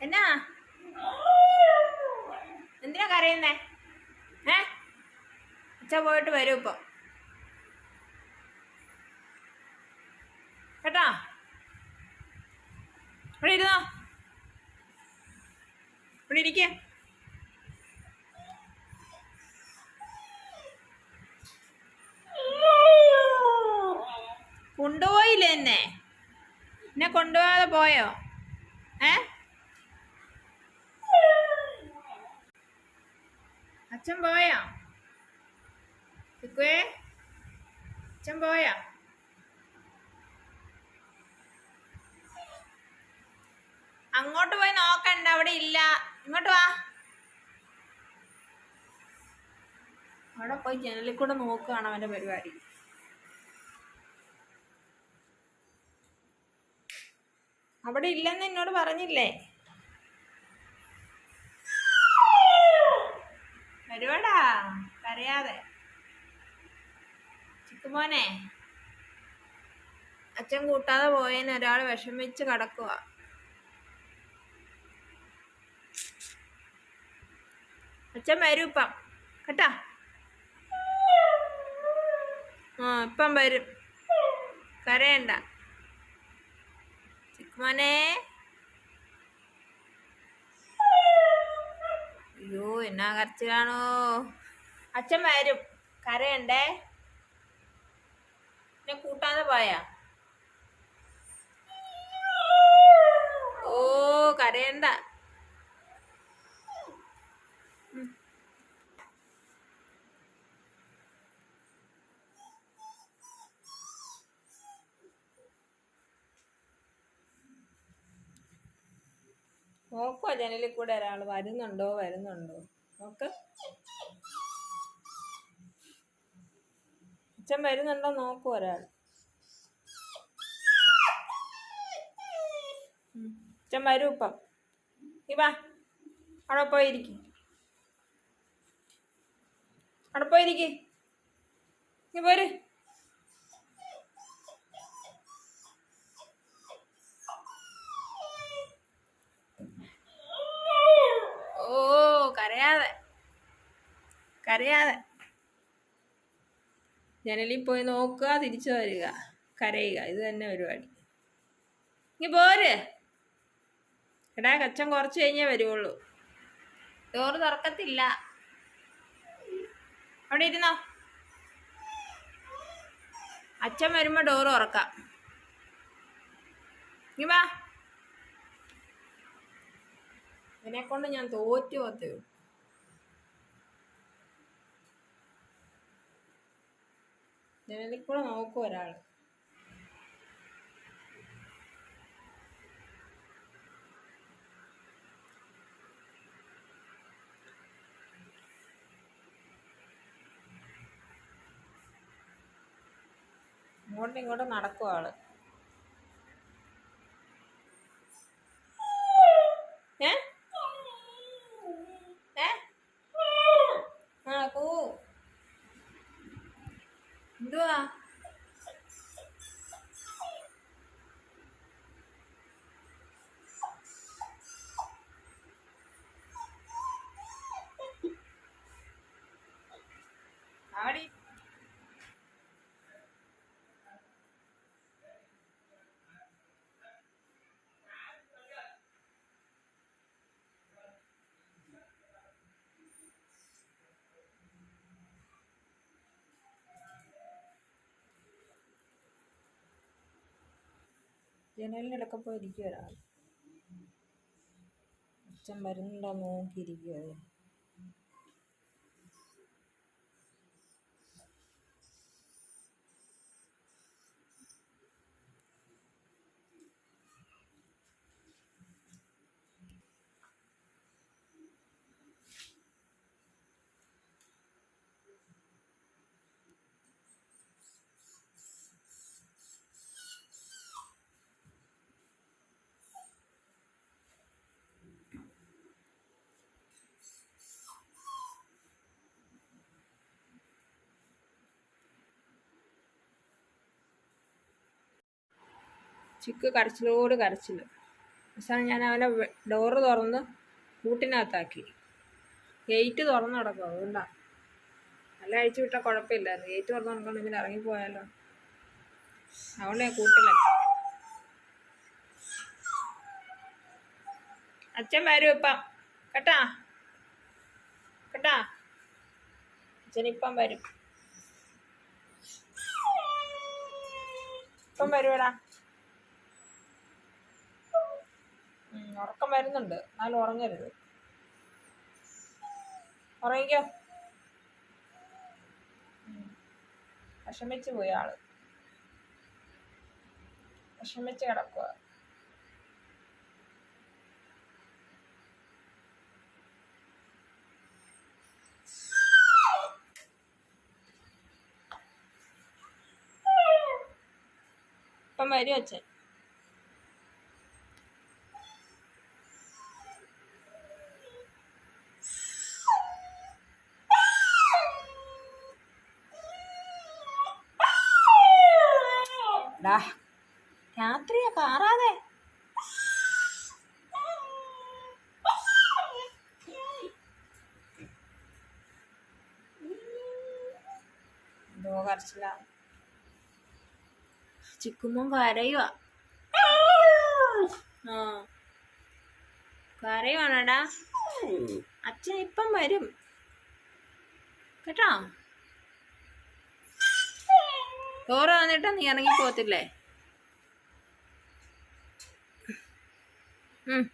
എന്നാ? എന്തിനാ കരയുന്നേ? ഏ? അച്ഛ പോയിട്ട് വരും ഇപ്പൊ. കേട്ടോ? ഇവിടെ ഇരുന്നോ? ഇവിടെ ഇരിക്ക. കൊണ്ടുപോയില്ലേ എന്നെ? എന്നെ കൊണ്ടുപോകാതെ പോയോ? ഏ? അച്ഛൻ പോയാ? ചിക്കുവേ അച്ഛൻ പോയാ? അങ്ങോട്ട് പോയി നോക്കണ്ട അവിടെ ഇല്ല. ഇങ്ങോട്ട് വാ. അവിടെ പോയി ജനലിൽ കൂടെ നോക്കുകയാണ് അവന്റെ പരിപാടി. അവിടെ ഇല്ലെന്ന് എന്നോട് പറഞ്ഞില്ലേ വരുവാടാ കരയാതെ ചിക്കുമോനെ അച്ഛൻ കൂട്ടാതെ പോയതിന് ഒരാൾ വിഷമിച്ച് കിടക്കുക അച്ഛൻ വരും ഇപ്പം. കേട്ടാ? ആ ഇപ്പം വരും. കരയണ്ട. ചിക്കുമോനെ. അയ്യോ എന്നാ കരച്ചിലാണോ? അച്ഛൻ വരും. കരയണ്ടേ? എന്നെ കൂട്ടാതെ പോയാ? ഓ കരയണ്ട. നോക്കുവാ ജനലിൽ കൂടെ ഒരാൾ വരുന്നുണ്ടോ വരുന്നുണ്ടോ? നോക്ക്. അച്ഛൻ വരുന്നുണ്ടോ നോക്കൂ ഒരാൾ. അച്ഛൻ വരൂ ഇപ്പം. ഇവാ അവിടെ പോയിരിക്കും അവിടെ പോയിരിക്ക് പോര്. ഓ കരയാതെ. കരയാതെ. ജനലിൽ പോയി നോക്കുക തിരിച്ചു വരിക. കരയുക. ഇത് തന്നെ പരിപാടി. ഇനി പോര്. എടാ കച്ചം കുറച്ച് കഴിഞ്ഞേ വരുവുള്ളൂ. ചോറ് തുറക്കത്തില്ല. അവിടെ ഇരുന്നോ? അച്ഛൻ വരുമ്പോൾ ഡോറ് ഉറക്കാം ഇനി വാ. ഇതിനെ കൊണ്ട് ഞാൻ തോറ്റു പോത്തേ ജനലിൽ കൂടെ നോക്കും ഒരാൾ. ഇങ്ങോട്ടും ഇങ്ങോട്ടും നടക്കും ആൾ ഏ ഏ ആ കൂ എന്തുവാ അവിടെ ജനലിനടക്ക പോയി ഇരിക്കുക ഒരാൾ. അച്ഛൻ വരുന്നുണ്ടോ നോക്കിയിരിക്കുക അത് ചിക്ക് കരച്ചിലോട് കരച്ചിൽ അവസാനം ഞാൻ അവനെ ഡോറ് തുറന്ന് കൂട്ടിനകത്താക്കി. ഗേറ്റ് തുറന്നു കിടക്കും അതുകൊണ്ടാണ് നല്ല അഴിച്ചു വിട്ടാൽ കുഴപ്പമില്ലായിരുന്നു. ഗേറ്റ് തുറന്ന് കിടക്കണം ഇങ്ങനെ ഇറങ്ങിപ്പോയാലോ? അതുകൊണ്ട് ഞാൻ കൂട്ടിലാക്കി അച്ഛൻ വരും ഇപ്പം. കേട്ടാ? കേട്ടാ? അച്ഛനിപ്പം വരും. ഇപ്പം വരുവടാ. ഉറക്കം വരുന്നുണ്ട്. എന്നാലും ഉറങ്ങരുത്. ഉറങ്ങിക്കോ. വിഷമിച്ചു പോയി ആൾ. വിഷമിച്ച് കിടക്കുക ഇപ്പം വരും അച്ഛൻ? ഡാ രാത്രിയാ കാറാതെ. ചിക്കുമ്പം കരയുവാ. കരയുവാണടാ? അച്ഛൻ ഇപ്പം വരും. കേട്ടോ? ചോറ് വന്നിട്ട് നീ ഇറങ്ങി പോകത്തില്ലേ? ഉം.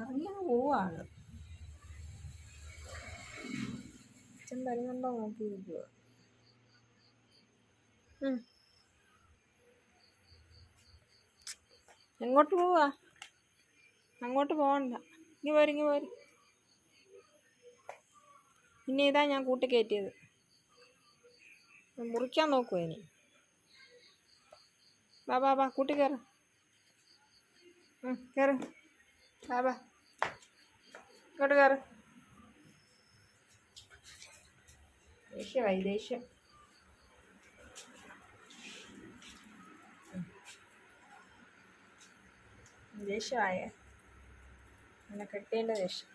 അറിയാൻ പോവാണ്. അച്ഛൻ വരുന്നുണ്ടോ നോക്കിയിരിക്കുക എങ്ങോട്ട് പോവാ? അങ്ങോട്ട് പോകണ്ട ഇങ്ങ് പോര് ഇങ്ങ് പോര്. പിന്നെ ഇതാ ഞാൻ കൂട്ടി കയറ്റിയത്. മുറിക്കാൻ നോക്കുവോ ഇനി. ബാ ബാ ബാ കൂട്ടി കയറ് കയറ് ബാ ബാ ഇങ്ങോട്ട് കയറ് ദേഷ്യമായി ദേഷ്യം ദേഷ്യമായേ. എന്നെ കെട്ടേണ്ട ദേഷ്യം.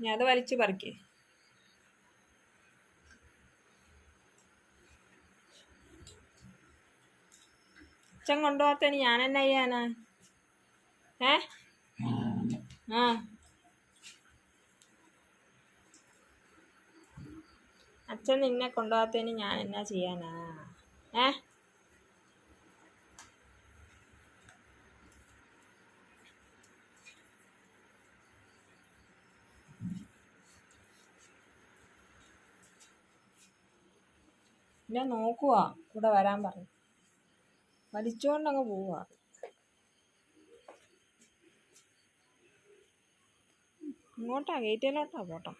ഞാൻ അത് വലിച്ചു പറിക്കേ. അച്ഛൻ കൊണ്ടുപോകാത്തതിന് ഞാൻ എന്നാ ചെയ്യാനാ? ഏ? അച്ഛൻ നിന്നെ കൊണ്ടുപോകാത്തതിന് ഞാൻ എന്നാ ചെയ്യാനാ? ഏ? ഞാൻ നോക്കുക കൂടെ വരാൻ പറഞ്ഞു വലിച്ചോണ്ടങ്ങ് പോവുക ഇങ്ങോട്ടാ ഗേറ്റിലോട്ടാ പോട്ടെ.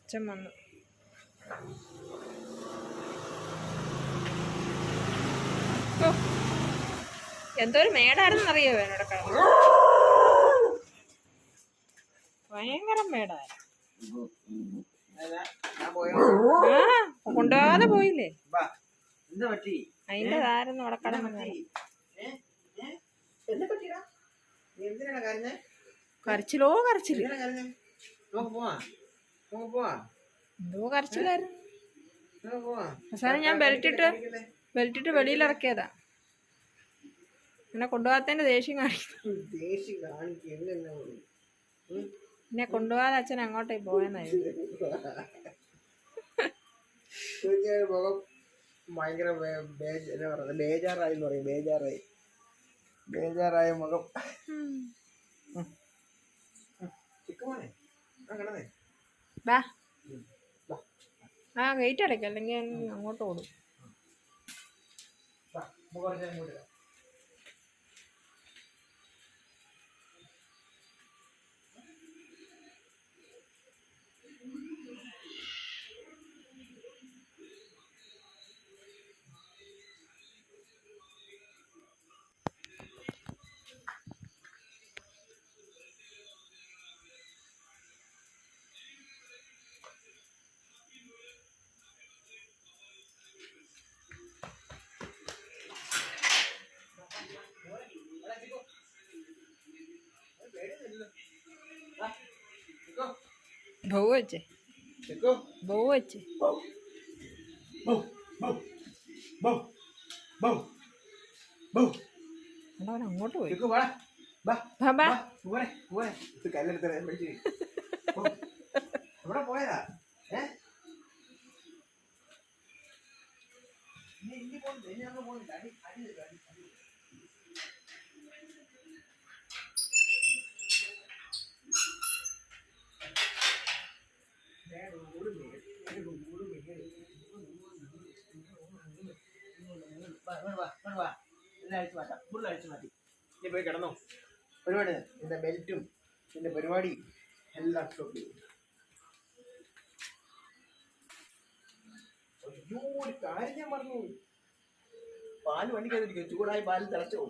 അച്ഛൻ വന്നു. എന്തോ ഒരു മേടായിരുന്നറിയോ എന്നോട് ഭയങ്കര ആ കൊണ്ടുപോകാതെ പോയില്ലേ? അതിന്റെ താരൊന്നും അവിടെ കരച്ചിലോ കരച്ചിൽ? എന്തോ കരച്ചിലായിരുന്നു. അവസാനം ഞാൻ ബെൽറ്റ് ഇട്ട് ബെൽറ്റ് വെളിയിൽ വെളിയിലിറക്കിയതാ. എന്നെ കൊണ്ടുപോകാത്തതിന്റെ ദേഷ്യം കാണിക്കും എന്നെ കൊണ്ടുപോകാതെ അച്ഛൻ അങ്ങോട്ടേ പോയെന്നായിരുന്നു. ഭയങ്കര ബേജാറായി എന്ന് പറയും ബേജാറായി. ബേജാറായ മുഖം. ആ ഗേറ്റ് അടയ്ക്കും അല്ലെങ്കിൽ അങ്ങോട്ട് ഓടും. വാ നമുക്ക് പോരെ. જ બહુ જ പോ. എവിടെ പോയതാ? ഏ? ഇനി പോകുന്നില്ല ഇനി അങ്ങ് പോകുന്നില്ല അടി അടി അടി. എല്ലാം അഴിച്ച് മാറ്റാം. ഫുൾ അഴിച്ച് മാറ്റി. ഇനി പോയി കിടന്നോ. ഒരുപാട് നിന്റെ ബെൽറ്റും നിന്റെ പരിപാടി എല്ലാം സ്റ്റോപ്പ് ചെയ്തു. അയ്യോ ഒരു കാര്യം ഞാൻ പറഞ്ഞു പാൽ വണ്ടിക്കകത്തിരിക്കും ചൂടായി പാൽ തിളച്ചോ